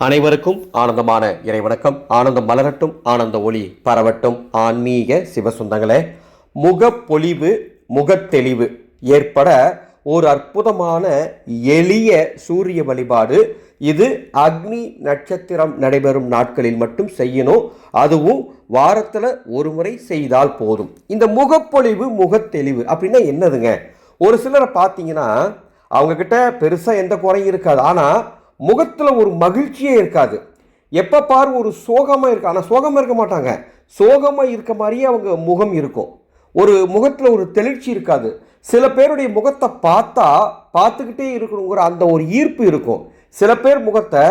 அனைவருக்கும் ஆனந்தமான இறைவணக்கம். ஆனந்தம் மலரட்டும் ஆனந்த ஒளி பரவட்டும். ஆன்மீக சிவசுந்தங்களே முகப்பொலிவு முகத்தெளிவு ஏற்பட ஒரு அற்புதமான எளிய சூரிய வழிபாடு. இது அக்னி நட்சத்திரம் நடைபெறும் நாட்களில் மட்டும் செய்யணும். அதுவும் வாரத்தில் ஒரு முறை செய்தால் போதும். இந்த முகப்பொலிவு முகத்தெளிவு அப்படின்னா என்னதுங்க? ஒரு சிலரை பார்த்தீங்கன்னா அவங்கக்கிட்ட பெருசாக எந்த குறையும் இருக்காது. ஆனால் முகத்தில் ஒரு மகிழ்ச்சியே இருக்காது. எப்போ பார் ஒரு சோகமாக இருக்கு ஆனால் சோகமாக இருக்க மாட்டாங்க. சோகமாக இருக்க மாதிரியே அவங்க முகம் இருக்கும். ஒரு முகத்தில் ஒரு தெளிர்ச்சி இருக்காது. சில பேருடைய முகத்தை பார்த்தா பார்த்துக்கிட்டே இருக்கணுங்கிற அந்த ஒரு ஈர்ப்பு இருக்கும். சில பேர் முகத்தை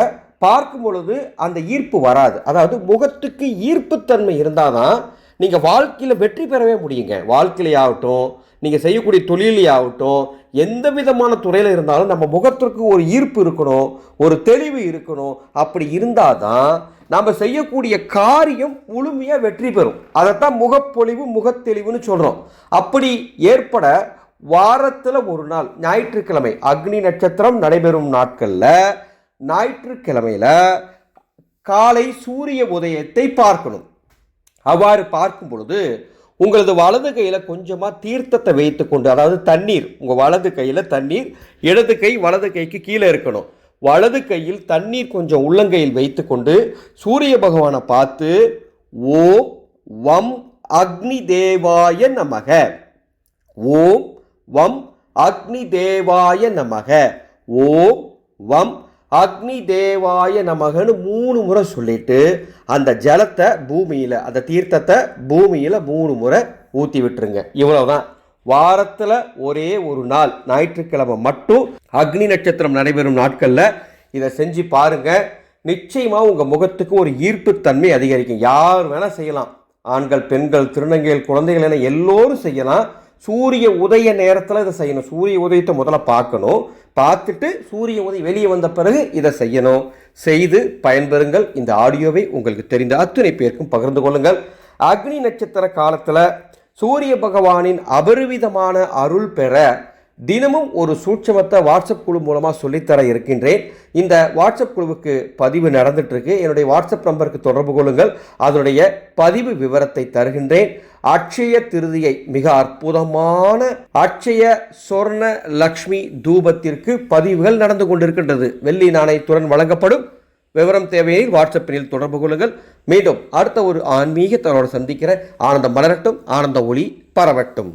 பார்க்கும் பொழுது அந்த ஈர்ப்பு வராது. அதாவது முகத்துக்கு ஈர்ப்புத்தன்மை இருந்தால் தான் நீங்கள் வாழ்க்கையில் வெற்றி பெறவே முடியுங்க. வாழ்க்கையிலையாகட்டும் நீங்கள் செய்யக்கூடிய தொழிலையாகட்டும் எந்த விதமான துறையில் இருந்தாலும் நம்ம முகத்திற்கு ஒரு ஈர்ப்பு இருக்கணும் ஒரு தெளிவு இருக்கணும். அப்படி இருந்தால் தான் நம்ம செய்யக்கூடிய காரியம் முழுமையாக வெற்றி பெறும். அதைத்தான் முகப்பொழிவு முகத்தெளிவுன்னு சொல்கிறோம் அப்படி ஏற்பட வாரத்தில் ஒரு நாள் ஞாயிற்றுக்கிழமை அக்னி நட்சத்திரம் நடைபெறும் நாட்களில் ஞாயிற்றுக்கிழமையில் காலை சூரிய உதயத்தை பார்க்கணும். அவ்வாறு பார்க்கும் பொழுது உங்களது வலது கையில் கொஞ்சமாக தீர்த்தத்தை வைத்துக்கொண்டு அதாவது தண்ணீர் உங்கள் வலது கையில் தண்ணீர் இடது கை வலது கைக்கு கீழே இருக்கணும். வலது கையில் தண்ணீர் கொஞ்சம் உள்ளங்கையில் வைத்துக்கொண்டு சூரிய பகவானை பார்த்து ஓம் வம் அக்னி தேவாய நமக. ஓம் வம் அக்னி தேவாய நமக. ஓம் வம் அக்னி தேவாய நமகன்னு மூணு முறை சொல்லிட்டு அந்த ஜலத்தை பூமியில் அந்த தீர்த்தத்தை பூமியில் மூணு முறை ஊற்றி விட்டுருங்க. இவ்வளோதான் வாரத்தில் ஒரே ஒரு நாள் ஞாயிற்றுக்கிழமை மட்டும் அக்னி நட்சத்திரம் நடைபெறும் நாட்களில் இதை செஞ்சு பாருங்கள் நிச்சயமாக உங்கள் முகத்துக்கு ஒரு ஈர்ப்புத்தன்மை அதிகரிக்கும். யார் வேணால் செய்யலாம். ஆண்கள் பெண்கள் திருநங்கைகள் குழந்தைகள் என எல்லோரும் செய்யலாம். சூரிய உதய நேரத்தில் இதை செய்யணும். சூரிய உதயத்தை முதல்ல பார்க்கணும். பார்த்துட்டு சூரிய உதயம் வெளியே வந்த பிறகு இதை செய்யணும். செய்து பயன்பெறுங்கள். இந்த ஆடியோவை உங்களுக்கு தெரிந்த அத்துணை பேருக்கும் பகிர்ந்து கொள்ளுங்கள். அக்னி நட்சத்திர காலத்தில் சூரிய பகவானின் அபரிவிதமான அருள் பெற தினமும் ஒரு சூட்சமத்தை வாட்ஸ்அப் குழு மூலமாக சொல்லித்தர இருக்கின்றேன். இந்த வாட்ஸ்அப் குழுவுக்கு பதிவு நடந்துட்டுருக்கு. என்னுடைய வாட்ஸ்அப் நம்பருக்கு தொடர்பு கொள்ளுங்கள். அதனுடைய பதிவு விவரத்தை தருகின்றேன். அட்சய திருதியை மிக அற்புதமான அட்சய சொர்ண லக்ஷ்மி தூபத்திற்கு பதிவுகள் நடந்து கொண்டிருக்கின்றது. வெள்ளி நாணயத்துடன் வழங்கப்படும். விவரம் தேவையை வாட்ஸ்அப்பில் தொடர்பு கொள்ளுங்கள். மீண்டும் அடுத்த ஒரு ஆன்மீக தகவலோடு சந்திக்கிற ஆனந்தம் மலரட்டும் ஆனந்த ஒளி பரவட்டும்.